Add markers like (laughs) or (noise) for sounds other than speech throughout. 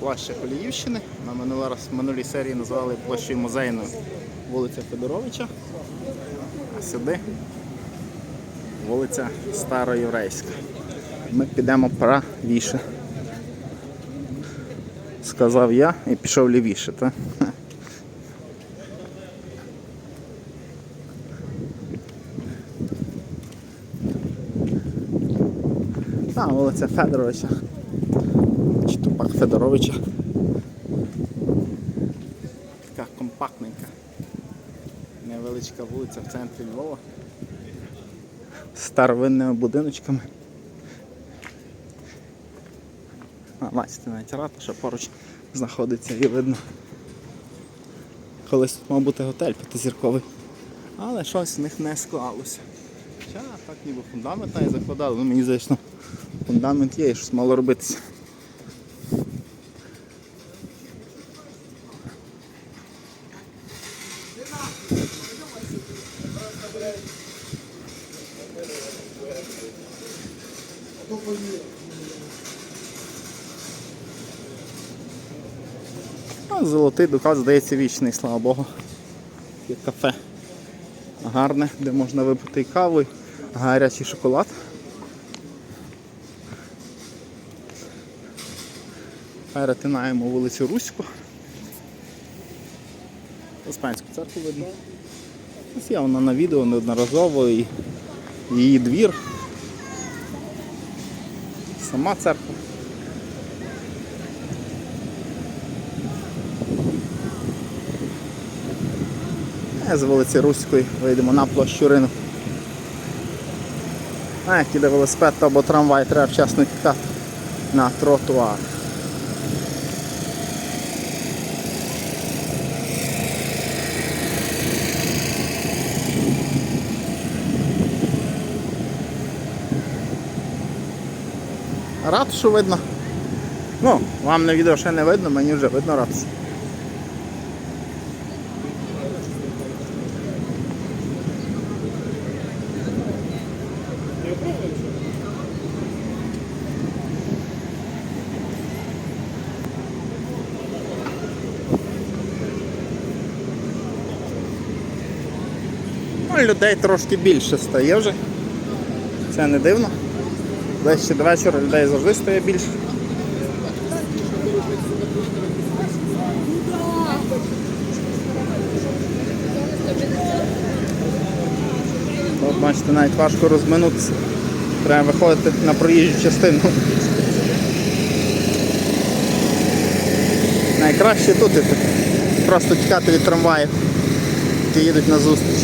площа Коліївщини. Ми минулий минулій серії назвали площею музейною вулиця Федоровича. А сюди вулиця Староєврейська. Ми підемо правіше. Сказав я і пішов лівіше, так? А, вулиця Федоровича. Чи Тупак Федоровича. Така компактненька. Невеличка вулиця в центрі Львова. З старовинними будиночками. А, бачите, навіть ратуша поруч знаходиться і видно. Колись тут мав бути готель п'ятизірковий. Але щось в них не склалося. Хоча так ніби фундамент навіть закладали, ну мені здається, фундамент є і щось мало робитися. Золотий дукат, здається, вічний, слава Богу. Є кафе гарне, де можна випити і каву, і гарячий шоколад. Перетинаємо вулицю Руську. Успенську церкву видно. Ось є вона на відео неодноразово і її двір. Сама церква. З вулиці Руської вийдемо на площу ринок. А як іде велосипед або трамвай, треба вчасно тікати на тротуар. Ратушу видно. Ну, вам на відео ще не видно, мені вже видно ратушу. Ну, людей трошки більше стає вже. Це не дивно. Ближче до вечора людей завжди стає більше. От бачите, навіть важко розминутися. Треба виходити на проїжджу частину. Найкраще тут. Просто тікати від трамваїв, які їдуть на зустріч.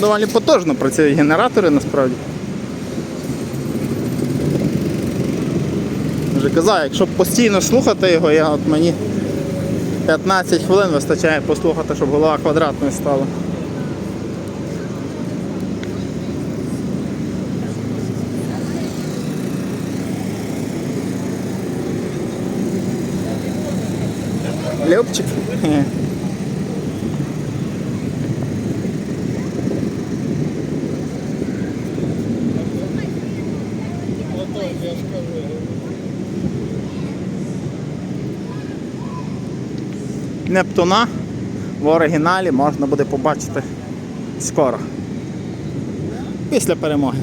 Доволі потужно працюють генератори насправді. Вже казав, якщо постійно слухати його, я от мені 15 хвилин вистачає послухати, щоб голова квадратною стала. Любчик. Нептуна в оригіналі можна буде побачити скоро. Після перемоги.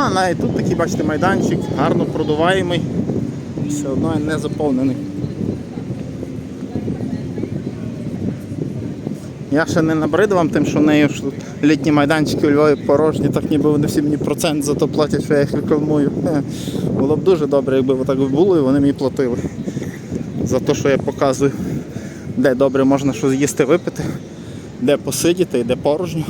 Та, навіть тут такий, бачите, майданчик, гарно продуваємий, все одно не заповнений. Я ще не набрид вам тим, що нею що тут літні майданчики у Львові порожні, так ніби вони всі мені процент за то платять, що я їх рекламую. Було б дуже добре, якби так було і вони мені платили. За те, що я показую, де добре можна щось їсти випити, де посидіти і де порожньо.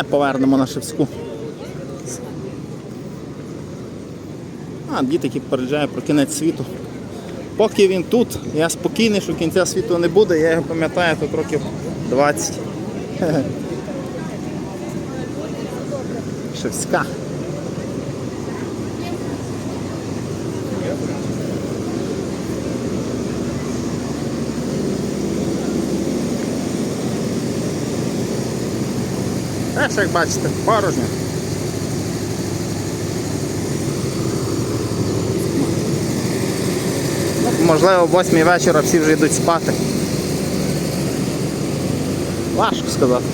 Е, повернемо на Шевську. А, дід, який попереджає про кінець світу. Поки він тут, я спокійний, що кінця світу не буде, я його пам'ятаю тут років 20. (laughs) Шевська. Теж, як бачите, порожньо. Можливо, о 8 вечора всі вже йдуть спати. Важко сказати.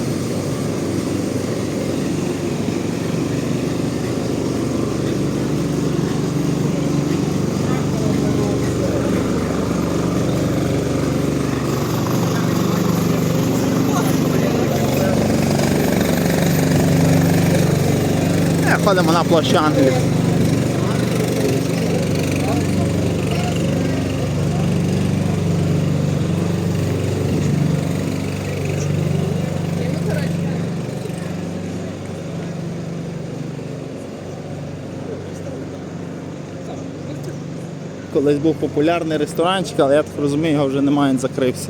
Е, Ходимо на площу Англії. Колись був популярний ресторанчик, але я так розумію, його вже немає, він закрився.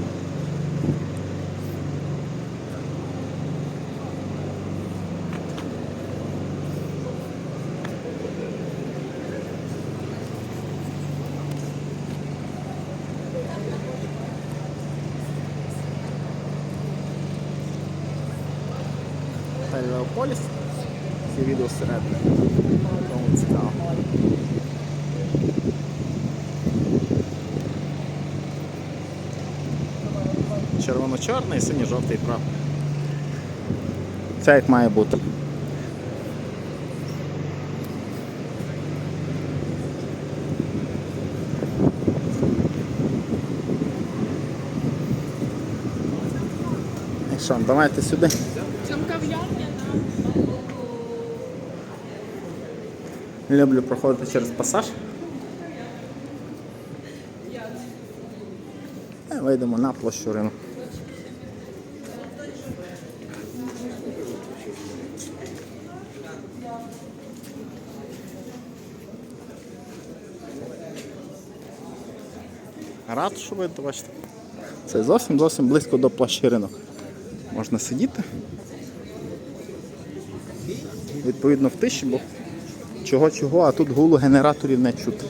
Леополіс. Ці відео всередині. Тому цікаво. Червоно-чорний і синьо-жовтий прапор. Це як має бути. Давайте сюди. Люблю проходити через пасаж. Вийдемо на площу ринку. Рад, що ви бачите. Це зовсім зовсім близько до площі ринок. Можна сидіти. Відповідно в тиші, бо чого-чого, а тут гулу генераторів не чути.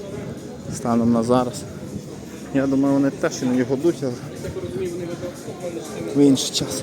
Станом на зараз. Я думаю, вони теж іноді годуть, але в інший час.